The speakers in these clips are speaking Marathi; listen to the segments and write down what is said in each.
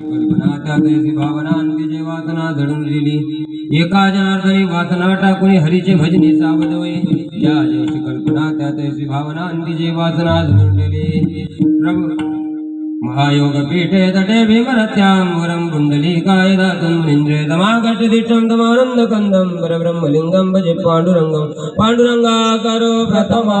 कल्पना त्या तैसी भावना अंतीचे वासना जडून दिली एका जनार्दनी वासना टाकून हरीचे भजनी सावधवे ज्या जयशी कल्पना त्या तैसी भावना अंतीचे वासना जडून दिली प्रभू महायोग पीठे तटे भीमरत्यां वरं पुण्डलीकाय दातुं मुनीन्द्रे तमागटदिष्टं तमानन्द कन्दं परब्रह्मलिङ्गं भजे पांडुरंगा करो प्रथमा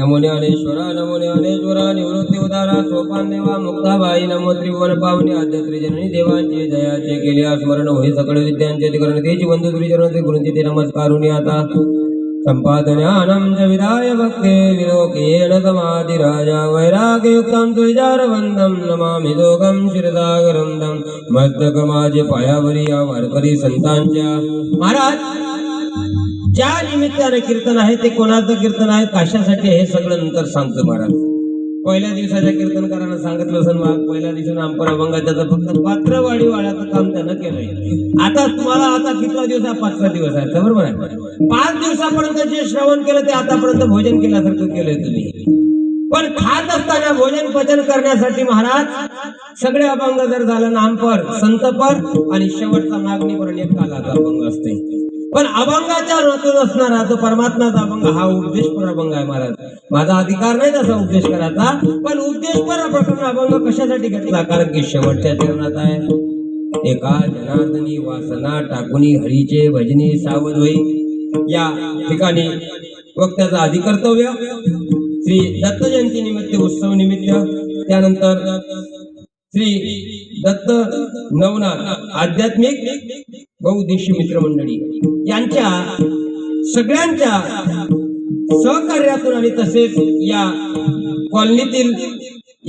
नमो ज्ञानेश्वरा नमो ज्ञानेश्वरा निवृत्ती उदारा सोपान देवा मुक्ताबाई नमो त्रिभुवन पावनी आद्य त्रिजननी देवांचे जयाचे केले स्मरण. होई सकळ विद्यांचे करण तेची वंदू त्रिचरण गुरुंची ते नमस्कारुनी आता. संपादनानं च विधाय भक्ते विलोकेन समाधिराजा वैराग्ययुक्तं तुळजारवन्दं नमामि दोघं शिरदागरन्दं मस्तक माझे पायावरी या वारकरी संतांच्या. महाराज! ज्या निमित्ताने कीर्तन आहे ते कोणाचं कीर्तन आहे? कशासाठी हे सगळं नंतर सांगतो महाराज. पहिल्या दिवसाच्या कीर्तनकारांना सांगितलं असेल मग पहिल्या दिवशी नामपर अभंग त्याचं फक्त पात्रवाडी वाड्याचं काम त्यानं केलंय. आता तुम्हाला आता कितवा दिवस आहे? पाचवा दिवस आहे बरोबर आहे. पाच दिवसापर्यंत जे श्रवण केलं ते आतापर्यंत भोजन केल्यासारखं केलंय तुम्ही. पण खात असताना भोजन पचन करण्यासाठी महाराज सगळे अभंग जर झालं नामपर संतपर आणि शेवटचा मागणीपर एक कालाचा अभंग असते पण अभंगाच्या ऋतून असणारा जो परमात्माचा अभंग हा उपदेशपर अभंग आहे महाराज. माझा अधिकार नाही तसा उपदेश करायचा पण उपदेशपर प्रकरण अभंग कशासाठी घेतला? कारण की शेवटच्या चरणात आहे. एका जनार्दनी वासना टाकुनी हरीचे भजनी सावध होई. या ठिकाणी वक्त्याचं आधी कर्तव्य श्री दत्त जयंती निमित्त उत्सव निमित्त. त्यानंतर श्री दत्त नवनाथ आध्यात्मिक बहुउद्देशी मित्रमंडळी यांच्या सगळ्यांच्या सहकार्यातून आणि तसेच या कॉलनीतील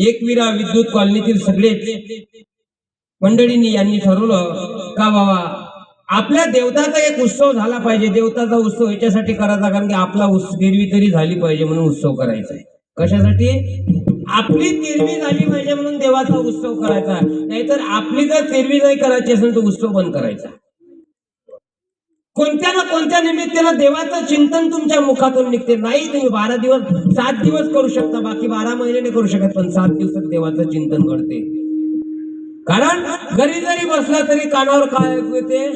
एकविरा विद्युत कॉलनीतील सगळेच मंडळींनी यांनी ठरवलं का बाबा आपल्या देवताचा एक उत्सव झाला पाहिजे. देवताचा उत्सव याच्यासाठी करायचा कारण की आपला गिरवी तरी झाली पाहिजे म्हणून उत्सव करायचा आहे. कशासाठी? आपली तिरवी झाली पाहिजे म्हणून देवाचा उत्सव करायचा नाहीतर आपली जर तिरवी नाही करायची असेल तर उत्सव बंद करायचा कोणत्या ना कोणत्या निमित्तानं देवाचं चिंतन तुमच्या मुखातून निघते? नाही तुम्ही बारा दिवस सात दिवस करू शकता बाकी बारा महिने नाही करू शकत पण सात दिवसात देवाचं चिंतन घडते. कारण घरी जरी बसला तरी कानावर काय ऐकू येते?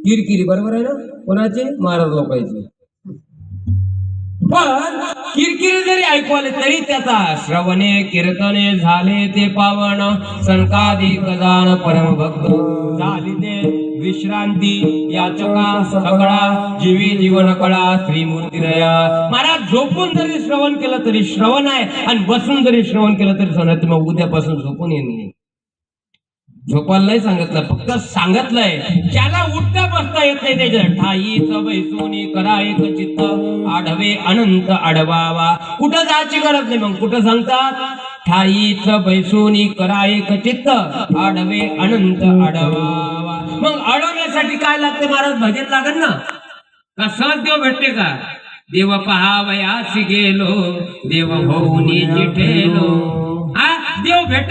किरकिरी बरोबर आहे ना? कोणाची? महाराज लोकांची. पण किरकिरी जरी ऐकू आले तरी त्याचा श्रवणे कीर्तने झाले ते पावन. संकादी कदान परमभक्त. झाली ते विश्रांती याचका सगळा जीवी जीवन कळा श्रीमूर्ती दया. महाराज झोपून जरी श्रवण केलं तरी श्रवण आहे आणि बसून जरी श्रवण केलं तरी श्रवण आहे मग उद्यापासून झोपून येणे झोपायला नाही सांगितलं फक्त सांगितलंय ज्याला उठता बसता येत नाही त्याच्या ठाई सवय सोनी करा एक चित्त आढवे अनंत आढवावा कुठं जायची गरज नाही मग कुठं सांगतात? ठाईच बैसूनी करा एक चित्त आडवे अनंत अडवावा मग अडवण्यासाठी काय लागते महाराज? भजन लागत ना? का सहज देव भेटते का? देव पहावयासी गेलो देव होऊनी जिठेलो. हा देव भेट